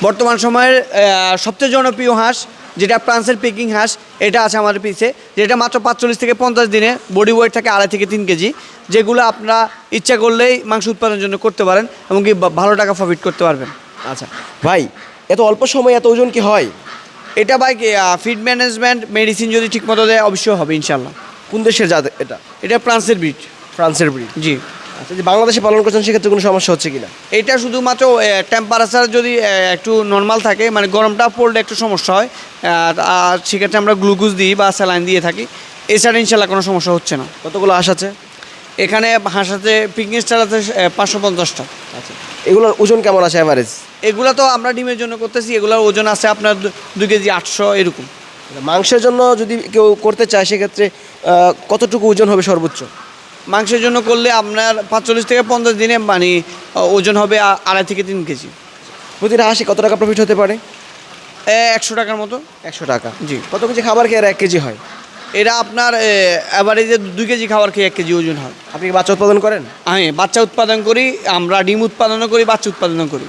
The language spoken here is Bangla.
বর্তমান সময়ের সবচেয়ে জনপ্রিয় হাঁস যেটা ফ্রান্সের পেকিং হাঁস এটা আছে আমাদের পিছে যেটা মাত্র পাঁচচল্লিশ থেকে পঞ্চাশ দিনে বডি ওয়েট থাকে আড়াই থেকে তিন কেজি যেগুলো আপনারা ইচ্ছা করলেই মাংস উৎপাদনের জন্য করতে পারেন এমনকি বা- ভালো টাকা প্রফিট করতে পারবেন। আচ্ছা ভাই এত অল্প সময় এত ওজন কি হয়? এটা ভাই ফিড ম্যানেজমেন্ট মেডিসিন যদি ঠিকমতো দেয় অবশ্যই হবে ইনশাল্লাহ কোন দেশের জাত এটা? এটা ফ্রান্সের ব্রিড ফ্রান্সের ব্রিড জি। আচ্ছা যে বাংলাদেশে পালন করছেন সেক্ষেত্রে কোনো সমস্যা হচ্ছে কিনা? এটা শুধুমাত্র টেম্পারেচার যদি একটু নর্মাল থাকে মানে গরমটা পড়লে একটু সমস্যা হয় আর সেক্ষেত্রে আমরা গ্লুকোজ দিই বা স্যালাইন দিয়ে থাকি। এছাড়া ইনশাল্লাহ কোনো সমস্যা হচ্ছে না। কতগুলো হাঁস আছে? এখানে হাঁসাতে পিকনিক স্টার আছে পাঁচশো পঞ্চাশটা। আচ্ছা এগুলোর ওজন কেমন আছে অ্যাভারেজ এগুলো তো আমরা ডিমের জন্য করতেছি এগুলোর ওজন আছে আপনার দু- দুই কেজি আটশো এরকম। মাংসের জন্য যদি কেউ করতে চায় সেক্ষেত্রে কতটুকু ওজন হবে সর্বোচ্চ? মাংসের জন্য করলে আপনার পাঁচচল্লিশ থেকে পঞ্চাশ দিনে মানে ওজন হবে আড়াই থেকে তিন কেজি। প্রতিটা হাঁসে কত টাকা প্রফিট হতে পারে? একশো টাকার মতো। একশো টাকা। জি। কত কেজি খাবার খেয়ে আর এক কেজি হয়? এটা আপনার অ্যাভারেজে দুই কেজি খাবার খেয়ে এক কেজি ওজন হয়। আপনি বাচ্চা উৎপাদন করেন? আমি বাচ্চা উৎপাদন করি আমরা ডিম উৎপাদনও করি বাচ্চা উৎপাদনও করি।